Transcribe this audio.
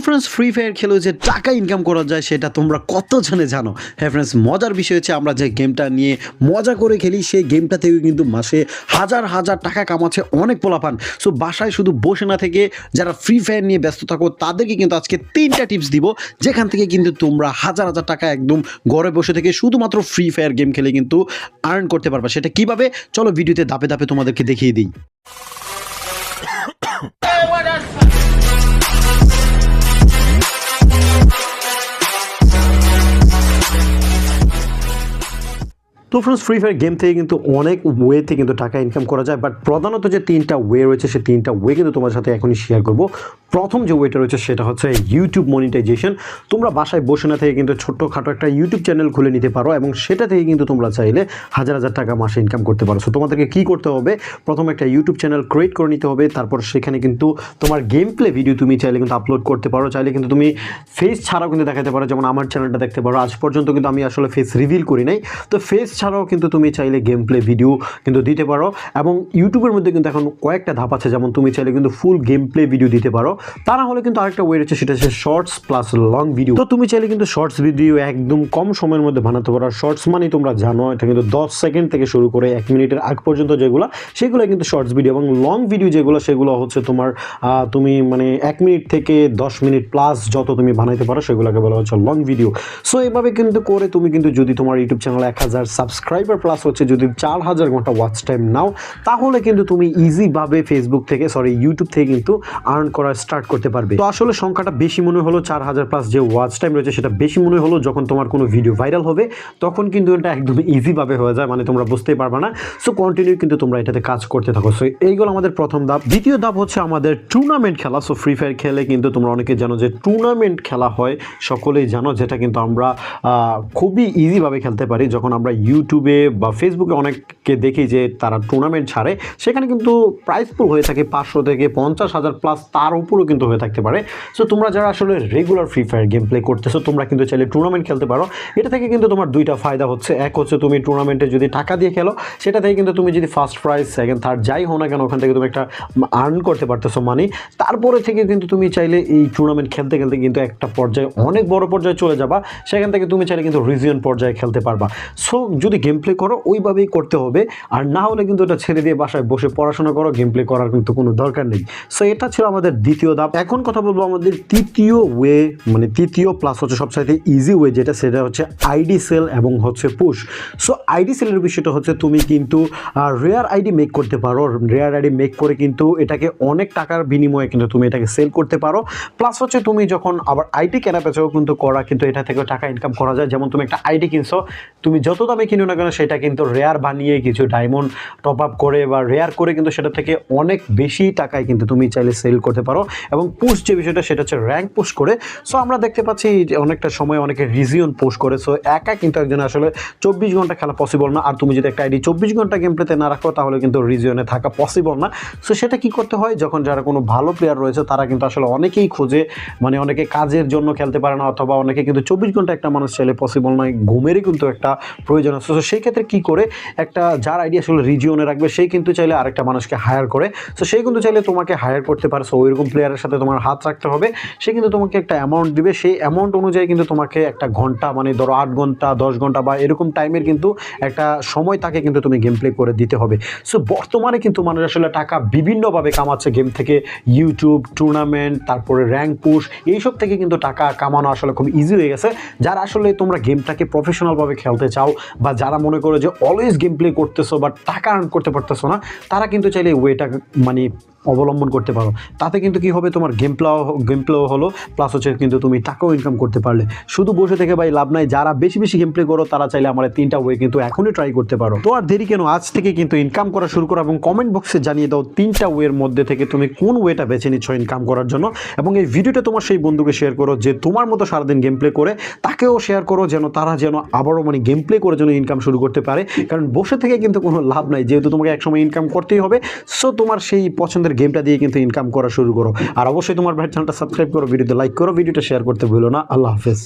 Friends free fire খেলেও যে টাকা ইনকাম করা যায় সেটা তোমরা কত কতজনে জানো? হ্যাঁ ফ্রেন্ডস মজার বিষয় হচ্ছে আমরা যে গেমটা নিয়ে মজা করে খেলি, সেই গেমটা থেকেও কিন্তু মাসে হাজার হাজার টাকা কামাচ্ছে অনেক পোলাপান। সো বাসায় শুধু বসে না থেকে যারা ফ্রি ফায়ার নিয়ে ব্যস্ত থাকো, তাদেরকে কিন্তু আজকে তিনটা টিপস দিব, যেখান থেকে কিন্তু তোমরা হাজার হাজার টাকা একদম ঘরে বসে থেকে শুধুমাত্র ফ্রি ফায়ার গেম খেলে কিন্তু আর্ন করতে পারবা। সেটা কীভাবে? চলো ভিডিওতে ধাপে ধাপে তোমাদেরকে দেখিয়ে দিই। তো ফ্রেন্ডস ফ্রি ফায়ার গেম থেকে কিন্তু অনেক ওয়েতে কিন্তু টাকা ইনকাম করা যায় বাট প্রধানত যে তিনটা ওয়ে রয়েছে সেই তিনটা ওয়ে কিন্তু তোমার সাথে এখনই শেয়ার করব। প্রথম যে ওয়েটা রয়েছে, সেটা হচ্ছে ইউটিউব মনিটাইজেশন তোমরা বাসায় বসে না থেকে কিন্তু ছোট্টখাটো একটা ইউটিউব চ্যানেল খুলে নিতে পারো এবং সেটা থেকে কিন্তু তোমরা চাইলে হাজার হাজার টাকা মাসে ইনকাম করতে পারো। সো তোমাদেরকে কী করতে হবে? প্রথমে একটা ইউটিউব চ্যানেল ক্রিয়েট করে নিতে হবে, তারপর সেখানে কিন্তু তোমার গেম প্লে ভিডিও তুমি চাইলে কিন্তু আপলোড করতে পারো। চাইলে কিন্তু তুমি ফেস ছাড়াও কিন্তু দেখাতে পারো, যেমন আমার চ্যানেলটা দেখতে পারো। আজ পর্যন্ত কিন্তু আমি আসলে ফেস রিভিল করি নাই। তো ফেস ছাড়াও কিন্তু তুমি চাইলে গেম প্লে ভিডিও কিন্তু দিতে পারো এবং ইউটিউবের মধ্যে কিন্তু এখন কয়েকটা ধাপ আছে, যেমন তুমি চাইলে কিন্তু ফুল গেম প্লে ভিডিও দিতে পারো। তা না হলে কিন্তু আরেকটা ওয়ে রয়েছে, সেটা হচ্ছে শর্টস প্লাস লং ভিডিও তো তুমি চাইলে কিন্তু শর্টস ভিডিও একদম কম সময়ের মধ্যে বানাতে পারো। শর্টস মানে তোমরা জানো, এটা কিন্তু দশ সেকেন্ড থেকে শুরু করে এক মিনিটের আগ পর্যন্ত যেগুলো সেগুলো কিন্তু শর্টস ভিডিও এবং লং ভিডিও যেগুলো, সেগুলো হচ্ছে তোমার তুমি মানে এক মিনিট থেকে দশ মিনিট প্লাস যত তুমি বানাইতে পারো, সেগুলোকে বলা হচ্ছে লং ভিডিও সো এভাবে কিন্তু করে তুমি কিন্তু যদি তোমার ইউটিউব চ্যানেল এক হাজার সাবস্ক্রাইবার প্লাস হচ্ছে যদি চার হাজার ঘণ্টা ওয়াচ টাইম নাও, তাহলে কিন্তু তুমি ইজিভাবে ফেসবুক থেকে সরি ইউটিউব থেকে কিন্তু আর্ন করা স্টার্ট করতে পারবে। তো আসলে সংখ্যাটা বেশি মনে হলো চার হাজার প্লাস যে ওয়াচ টাইম রয়েছে, সেটা বেশি মনে হলো যখন তোমার কোনো ভিডিও ভাইরাল হবে, তখন কিন্তু এটা একদম ইজিভাবে হয়ে যায় মানে তোমরা বুঝতেই পারবে না। সো কন্টিনিউ কিন্তু তোমরা এটাতে কাজ করতে থাকো। সো এইগুলো আমাদের প্রথম ধাপ। দ্বিতীয় ধাপ হচ্ছে আমাদের টুর্নামেন্ট খেলা। সো ফ্রি ফায়ার খেলে কিন্তু তোমরা অনেকে জানো যে টুর্নামেন্ট খেলা হয়, সকলেই জানো, যেটা কিন্তু আমরা খুবই ইজিভাবে খেলতে পারি, যখন আমরা ইউটিউবে বা ফেসবুকে অনেককে দেখি যে তারা টুর্নামেন্ট ছাড়ে, সেখানে কিন্তু প্রাইস পুল হয়ে থাকে পাঁচশো থেকে পঞ্চাশ হাজার প্লাস তার উপরেও কিন্তু হয়ে থাকতে পারে। সো তোমরা যারা আসলে regular free fire game play করতেছো, তোমরা কিন্তু চাইলে টুর্নামেন্ট খেলতে পারো। এটা থেকে কিন্তু তোমার দুইটা ফায়দা হচ্ছে। এক হচ্ছে তুমি টুর্নামেন্টে যদি টাকা দিয়ে খেলো, সেটা থেকে কিন্তু তুমি যদি ফার্স্ট প্রাইজ সেকেন্ড থার্ড যাই হো না কেন, ওখান থেকে তুমি একটা আর্ন করতে পারতেছো মানি তারপরে থেকে কিন্তু তুমি চাইলে এই টুর্নামেন্ট খেলতে খেলতে কিন্তু একটা পর্যায়ে, অনেক বড় পর্যায়ে চলে যাবা। সেখান থেকে তুমি চাইলে কিন্তু রিজিয়ন পর্যায়ে খেলতে পারবা। সো যদি গেম প্লে করো, ওইভাবেই করতে হবে। আর না হলে কিন্তু এটা ছেড়ে দিয়ে বাসায় বসে পড়াশোনা করো গেম প্লে করার কিন্তু কোনো দরকার নেই। সো এটা ছিল আমাদের দ্বিতীয় ধাপ। এখন কথা বলব আমাদের তৃতীয় ওয়ে মানে তৃতীয় প্লাস হচ্ছে সবচাইতে ইজি ওয়ে যেটা সেটা হচ্ছে আইডি সেল এবং হচ্ছে পুশ সো আইডি সেলের বিষয়টা হচ্ছে তুমি কিন্তু রেয়ার আইডি মেক করতে পারো। রেয়ার আইডি মেক করে কিন্তু এটাকে অনেক টাকার বিনিময়ে কিন্তু তুমি এটাকে সেল করতে পারো। প্লাস হচ্ছে তুমি যখন আবার আইডি কেনা পেছাও কিন্তু করা, কিন্তু এটা থেকে টাকা ইনকাম করা যায়। যেমন তুমি একটা আইডি কিনছো, তুমি যত দামে কিনো না কেন, সেটা কিন্তু রেয়ার বানিয়ে কিছু ডায়মন্ড টপ আপ করে বা রেয়ার করে কিন্তু সেটা থেকে অনেক বেশি টাকায় কিন্তু তুমি চাইলে সেল করতে পারো। এবং পুশ যে বিষয়টা, সেটা হচ্ছে র্যাঙ্ক পুশ করে। সো আমরা দেখতে পাচ্ছি অনেকটা সময় অনেকে রিজিয়ন পোস্ট করে। সো একা কিন্তু একজন আসলে চব্বিশ ঘণ্টা খেলা পসিবল না। আর তুমি যদি একটা আইডি চব্বিশ ঘণ্টা গেম প্লেতে না রাখো, তাহলে কিন্তু রিজিয়নে থাকা পসিবল না। সো সেটা কি করতে হয়? যখন যারা কোনো ভালো প্লেয়ার রয়েছে, তারা কিন্তু আসলে অনেকেই খোঁজে। মানে অনেকে কাজের জন্য খেলতে পারে না, অথবা অনেকে কিন্তু চব্বিশ ঘণ্টা একটা মানুষ চাইলে পসিবল নয়। ঘুমেরই কিন্তু একটা প্রয়োজন আছে তো সেই ক্ষেত্রে কী করে একটা যার আইডি আসলে রিজিয়নে রাখবে, সেই কিন্তু চাইলে আরেকটা মানুষকে হায়ার করে। সো সেই কিন্তু চাইলে তোমাকে হায়ার করতে পারে। সো ওইরকম প্লেয়ারের সাথে তোমার হাত রাখতে হবে। সে কিন্তু তোমাকে একটা অ্যামাউন্ট দিবে। সেই অ্যামাউন্ট অনুযায়ী কিন্তু তোমাকে একটা ঘণ্টা মানে ধরো আট ঘণ্টা, দশ ঘণ্টা বা এরকম টাইমের কিন্তু একটা সময় তাকে কিন্তু তুমি গেম প্লে করে দিতে হবে। সো বর্তমানে কিন্তু মানুষ আসলে টাকা বিভিন্নভাবে কামাচ্ছে গেম থেকে। ইউটিউব টুর্নামেন্ট তারপরে র্যাঙ্ক পুশ এইসব থেকে কিন্তু টাকা কামানো আসলে খুব ইজি হয়ে গেছে। যারা আসলে তোমরা গেমটাকে প্রফেশনালভাবে খেলতে চাও বা যারা মনে করো যে অলওয়েজ গেম প্লে করতেছো বা টাকা আর্ন করতে পারতেছো না, তারা কিন্তু চাইলে ওয়েটা মানে অবলম্বন করতে পারো। তাতে কিন্তু কি হবে? তোমার গেম প্লাও গেম প্লেও হলো প্লাস হচ্ছে কিন্তু তুমি টাকাও ইনকাম করতে পারলে। শুধু বসে থেকে ভাই লাভ নাই। যারা বেশি বেশি গেম প্লে করো, তারা চাইলে আমার তিনটা ওয়ে কিন্তু এখনই ট্রাই করতে পারো। তো আর দেরি কেন? আজ থেকে কিন্তু ইনকাম করা শুরু করো এবং কমেন্ট বক্সে জানিয়ে দাও তিনটা ওয়ের মধ্যে থেকে তুমি কোন ওয়েটা বেছে নিচ্ছ ইনকাম করার জন্য। এবং এই ভিডিওটা তোমার সেই বন্ধুকে শেয়ার করো যে তোমার মতো সারাদিন গেম প্লে করে, তাকেও শেয়ার করো যেন তারা যেন আবারও মানে গেম প্লে করে যেন ইনকাম শুরু করতে পারে। কারণ বসে থেকে কিন্তু কোনো লাভ নাই। যেহেতু তোমাকে একসময় ইনকাম করতেই হবে সো তোমার সেই পছন্দের গেমটা দিয়ে কিন্তু ইনকাম করা শুরু করো। আর অবশ্যই তোমার ভাই চ্যানেলটা সাবস্ক্রাইব করো ভিডিওতে লাইক করো ভিডিওটা শেয়ার করতে ভুলো না। আল্লাহ হাফেজ।